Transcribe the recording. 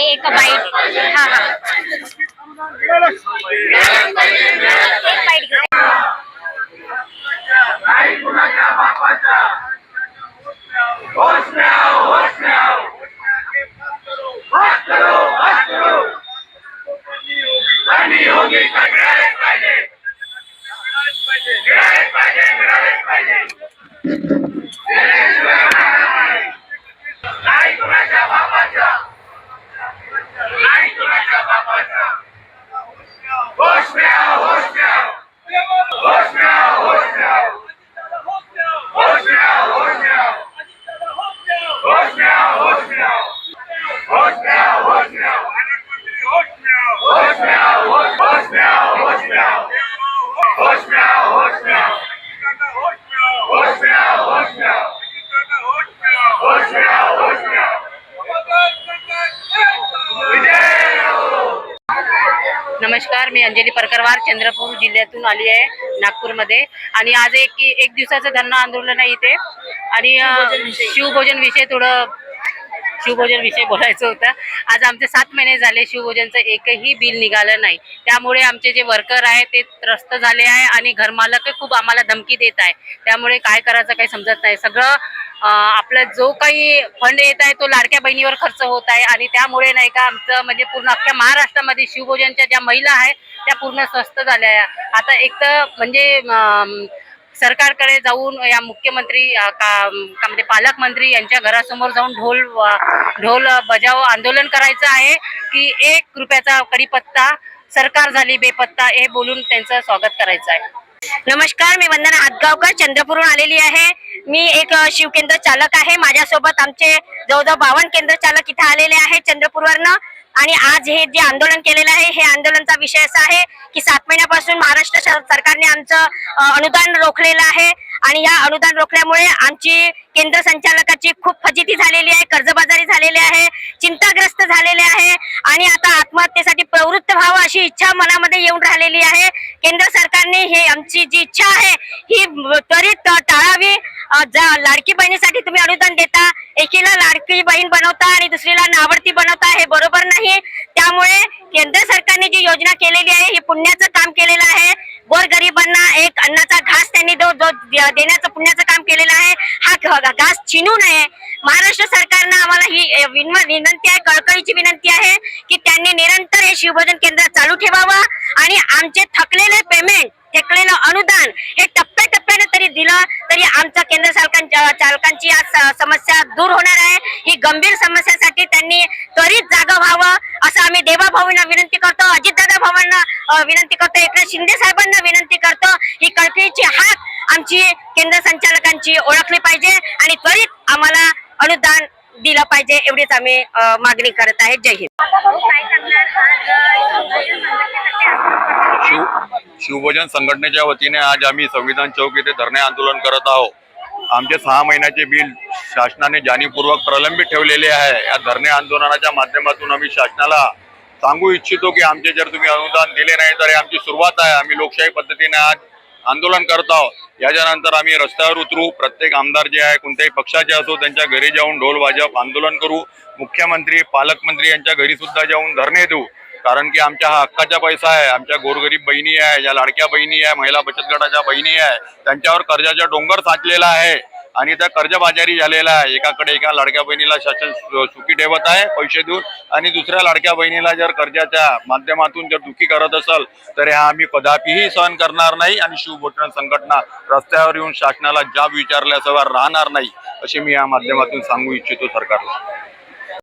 एक बाईट. हा हा. España! ¡Viva España! नमस्कार मी अंजली परकरवार चंद्रपूर जिल्ह्यातून आली आहे नागपूरमध्ये. आणि आज एक एक दिवसाचं धरणं आंदोलन आहे इथे. आणि शिवभोजन विषय थोडं शिवभोजन विषय बोलायचं होतं. आज आमचे सात महिने झाले शिवभोजनचं एकही बिल निघालं नाही. त्यामुळे आमचे जे वर्कर आहे ते त्रस्त झाले आहे आणि घरमालक खूप आम्हाला धमकी देत आहे. त्यामुळे काय करायचं काही समजत नाही. सगळं आपला जो काही फंड येत आहे तो लाडक्या बहिणीवर खर्च होत आहे आणि त्यामुळे नाही का आमचं म्हणजे पूर्ण अख्ख्या महाराष्ट्रामध्ये शिवभोजनच्या ज्या महिला आहेत त्या पूर्ण स्वस्त झाल्या आता एक तर म्हणजे सरकारकडे जाऊन या मुख्यमंत्री का म्हणजे पालकमंत्री यांच्या घरासमोर जाऊन ढोल ढोल बजाव आंदोलन करायचं आहे की एक रुपयाचा कडीपत्ता सरकार झाली बेपत्ता हे बोलून त्यांचं स्वागत करायचं आहे. नमस्कार मी वंदना हातगावकर चंद्रपूरहून आलेली आहे. मी एक शिवकेंद्र चालक आहे. माझ्यासोबत आमचे जवळजवळ बावन्न केंद्र चालक इथे आलेले आहे चंद्रपूरवरनं. आणि आज हे जे आंदोलन केलेलं आहे हे आंदोलनचा विषय असा आहे की सात महिन्यापासून महाराष्ट्र सरकारने आमचं अनुदान रोखलेलं आहे. आणि या अनुदान रोखल्यामुळे आमची केंद्र संचालकाची खूप फजिती झालेली आहे कर्जबाजारी झालेली आहे. चिंताग्रस्त झालेले आहे. आणि आता आत्महत्येसाठी प्रवृत्त व्हावं अशी इच्छा मनामध्ये येऊन राहिलेली आहे. केंद्र सरकारने हे आमची जी इच्छा आहे ही त्वरित टाळावी. लाडकी बहिणीसाठी तुम्ही अनुदान देता. एकीला लाडकी बहीण बनवता आणि दुसरीला नावडती बनवता हे बरोबर नाही. त्यामुळे केंद्र सरकारने जी योजना केलेली आहे ही पुण्याचं काम केलेलं आहे. गोरगरिबांना एक अन्नाचा घास त्यांनी देण्याचं पुण्याचं काम केलेलं आहे. हा घास चिनू नये. महाराष्ट्र सरकारनं आम्हाला ही विनंती आहे कळकळीची विनंती आहे की त्यांनी निरंतर हे शिवभोजन केंद्र चालू ठेवावं आणि आमचे थकलेले पेमेंट थकलेलं अनुदान हे टप्प्याटप्प्याने तरी दिलं तरी आमच्या केंद्र चालकांची आज समस्या दूर होणार आहे. ही गंभीर समस्यासाठी त्यांनी त्वरित जागा व्हावं असं आम्ही देवाभाऊंना विनंती करतो. अजितदादा भावांना विनंती करतो. एकनाथ शिंदे साहेबांना विनंती करतो ही कळकळीची हाक आमची केंद्र संचालकांची ओळखली पाहिजे आणि त्वरित आम्हाला अनुदान दिलं पाहिजे एवढीच आम्ही मागणी करत आहे. जय हिंद. शिवभोजन संघटनेच्या वतीने आज आम्ही संविधान चौक येथे धरणे आंदोलन करत आहोत. आमचे सहा महिन्याचे बिल शासनाने जाणीवपूर्वक प्रलंबित ठेवलेले आहे. या धरणे आंदोलनाच्या माध्यमातून आम्ही शासनाला सांगू इच्छितो की आमचे जर तुम्ही अनुदान दिले नाही तर आमची सुरुवात आहे. आम्ही लोकशाही पद्धतीने आज आंदोलन करत आहोत. याच्यानंतर आम्ही रस्त्यावर उतरू. प्रत्येक आमदार जे आहे कोणत्याही पक्षाचे असो त्यांच्या घरी जाऊन ढोल वाजप आंदोलन करू. मुख्यमंत्री पालकमंत्री यांच्या घरी सुद्धा जाऊन धरणे देऊ. कारण की आमच्या हा हक्काचा पैसा आहे. आमच्या गोरगरीब बहिणी आहे या लाडक्या बहिणी आहे महिला बचत गटाच्या बहिणी आहे त्यांच्यावर कर्जाचा डोंगर साचलेला आहे. आणि त्या कर्जबाजारी झालेला आहे. एकाकडे एका लाडक्या बहिणीला शासन सुखी ठेवत आहे पैसे देऊन. आणि दुसऱ्या लाडक्या बहिणीला जर कर्जाच्या माध्यमातून जर दुखी करत असेल तर हा आम्ही कदापिही सहन करणार नाही आणि शिवभोजन संघटना रस्त्यावर येऊन शासनाला जाब विचारल्याशिवाय राहणार नाही असे मी या माध्यमातून सांगू इच्छितो सरकारला.